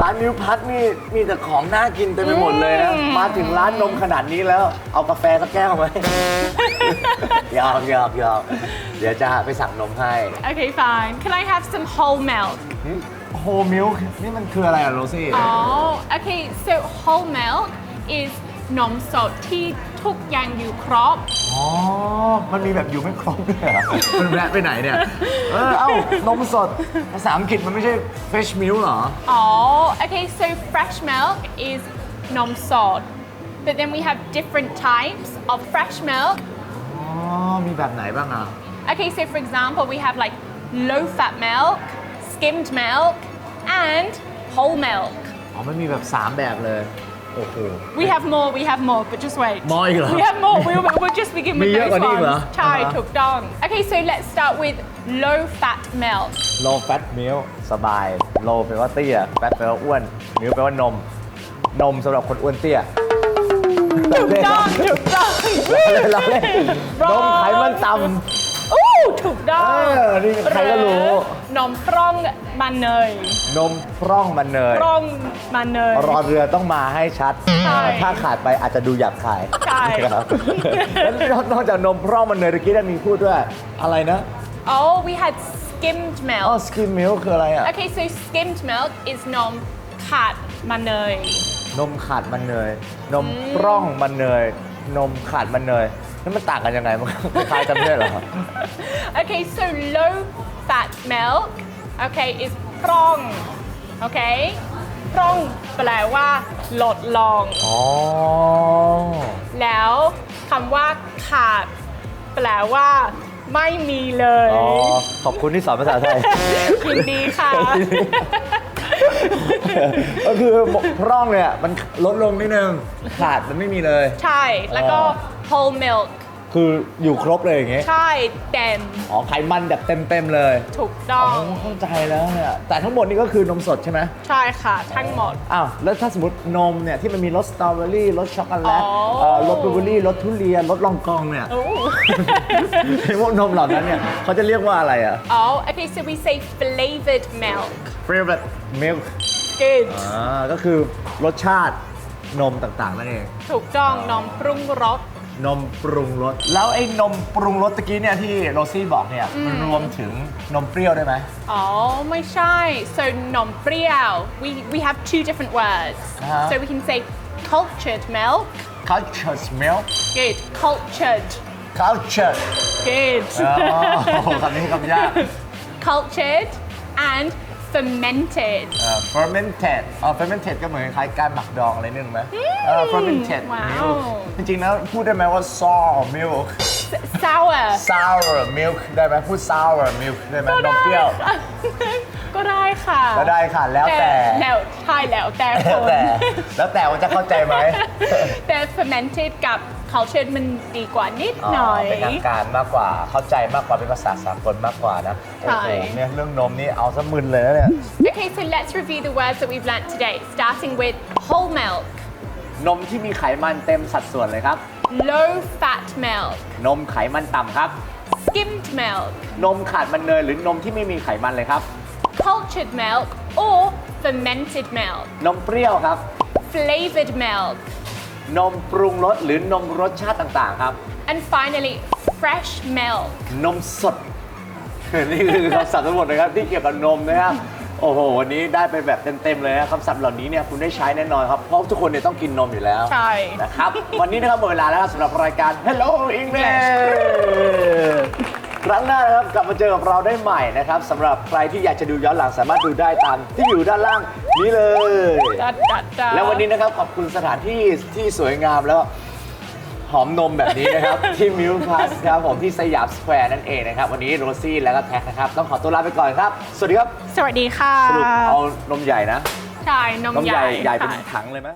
ร้านมิวพัทนี่มีแต่ของน่ากินเต็มไปหมดเลยนะอืมมาถึงร้านนมขนาดนี้แล้ว เอากาแฟสักแก้วไหมหยอกหยอกหยอกเดี๋ยวจะไปสั่งนมให้ Okay, fine. Can I have some whole milk? โฮมิลนี่มันคืออะไรอะโรซี่ Oh, okay. So whole milk is นมสด ที่ทุกอย่างอยู่ครบ อ๋อ มันมีแบบอยู่ไม่ครบด้วยเหรอมันแวะไปไหนเนี่ย เออ เอ้า นมสด ภาษาอังกฤษมันไม่ใช่ fresh milk เหรอ Oh, okay. So fresh milk is นมสด but then we have different types of fresh milk. อ๋อ มีแบบไหนบ้างอะ Okay, so for example, we have like low fat milk, skimmed milk, and whole milk. อ๋อ มันมีแบบ 3 แบบเลย โอ้โห We have more, we have more, but just wait. More อีกเหรอ We have more. We'll, we'll just begin with มีเยอะ those กว่านี้อีกเหรอ ones. ใช่อ่าฮะถูกต้อง Okay, so let's start with low fat milk. low fat milk สบาย low แปลว่าเตี้ย fat แปลว่าอ้วน milk แปลว่านม นมสำหรับคนอ้วนเตี้ยถูกต้องถูกต้อง เราเล่นนมไขมันต่อู้ ถูกต้องเออนี่ใครก็รู้ หอนมปร้องมันเนยำนมพร่องมันเนยปร้องมันเนย รอเรือต้องมาให้ชัด ใช่ถ้าขาดไปอาจจะดูหยาบคายใช่ ครับแล้วนอกจากนมพร่องมันเนยตะกี้ได้มีพูดด้วย อะไรนะ Oh we had skimmed อ๋อ milk สกิมมิลคืออะไรอะ Okay so skimmed milk is นมขาดมันเนยนมขาดมันเนย นมพร่องมันเนย นมขาดมันเนย นี่มันต่างกันยังไงมันคล้ายกันไม่ใช่เหรอ Okay, so low fat milk, okay, is prong. Okay? Prong แปลว่าลดลง อ๋อ แล้วคำว่าขาด แปลว่าไม่มีเลย อ๋อ ขอบคุณที่สอนภาษาไทย ยินดีค่ะ ก็คือพร่องเนี่ยมันลดลงนิดนึงขาดมันไม่มีเลย ใช่ แล้วก็ whole milk คืออยู่ครบเลยอย่างเงี้ยใช่เต็มอ๋อไขมันแบบเต็มๆเลยถูกต้ออ๋องเข้าใจแล้วเนี่ยแต่ทั้งหมดนี่ก็คือนมสดใช่ไหมใช่ค่ะทั้งหมด อ้าวแล้วถ้าสมมตินมเนี่ยที่มันมีรสสตรอเบอรี่รสช็อกโกแลตอ๋อ เอ่อรสบลูเบอรี่รสทุเรียนรสลองกองเนี่ยโอ้ ไอ้พวกนมเหล่านั้นเนี่ยเขาจะเรียกว่าอะไรอะ Oh, okay, so we say flavored milk. Favorite milk Good. อ่าก็คือรสชาตินมต่างๆนั่นเอง ถูกต้องนมปรุงรส นมปรุงรส แล้วไอ้นมปรุงรสตะกี้เนี่ยที่โรซี่บอกเนี่ยมันรวมถึงนมเปรี้ยวได้ไหม อ๋อ ไม่ใช่ so นมเปรี้ยว we we have two different words Uh-huh. so we can say cultured milk cultured milk good cultured cultured good อ๋อคำนี้คำยาก cultured and fermented เอ่อ fermented อ๋อ fermented ก็เหมือนคล้ายการหมักดองอะไรนึกไหมเอ่อ fermented ว้าว milk จริงๆแล้วพูดได้ไหมว่า sour milk S- sour sour milk ได้ไหมพูด sour milk ได้ไหมก็นมได้เปรี้ยวค่ะก็ได้ค่ะก็ได้ค่ะ แล้วแต่แล้วใช่แล้วแต่คแล้วนแต่แล้วแต่ว่าจะเข้าใจไหม แต่ fermented กับ cultured มันดีกว่านิดหน่อย เป็นทางการมากกว่าเข้าใจมากกว่าเป็นภาษาสากลมากกว่านะโอ้ใช่โหเนี่ยเรื่องนมนี่เอาซะมึนเลยนะเนี่ย Okay, so let's review the words that we've learnt today, starting with whole milk, นมที่มีไขมันเต็มสัดส่วนเลยครับ low fat milk, นมไขมันต่ำครับ skimmed milk, นมขาดมันเนยหรือนมที่ไม่มีไขมันเลยครับ cultured milk, or fermented milk, นมเปรี้ยวครับ flavored milk, นมปรุงรสหรือนมรสชาติต่างๆครับ and finally, fresh milk. นมสด นี่คือคำศัพท์ทั้งหมดนะครับที่เกี่ยวกับนมนะครับ โอ้โห วันนี้ได้ไปแบบเต็มๆเลยนะคำศัพท์เหล่านี้เนี่ยคุณได้ใช้แน่นอนครับ เพราะทุกคนเนี่ยต้องกินนมอยู่แล้วใช่ นะครับ วันนี้นะครับหมดเวลาแล้วครับสำหรับรายการ Hello English ครั้งหน้านะครับกลับมาเจอกับเราได้ใหม่นะครับสำหรับใครที่อยากจะดูย้อนหลังสามารถดูได้ตามที่อยู่ด้านล่างนี้เลย Da, da, da. แล้ววันนี้นะครับขอบคุณสถานที่ที่สวยงามแล้ว หอมนมแบบนี้นะครับ ที่มิวพลัสครับผมที่สยามสแควร์นั่นเองนะครับ วันนี้โรซี่แล้วก็แท็กนะครับ ต้องขอตัวลาไปก่อนครับ สวัสดีครับสวัสดีค่ะสรุปเอานมใหญ่นะ ใช่นมนมใหใหญ่ญ่ใหญ่เป็นค่ะ ถังเลยไหม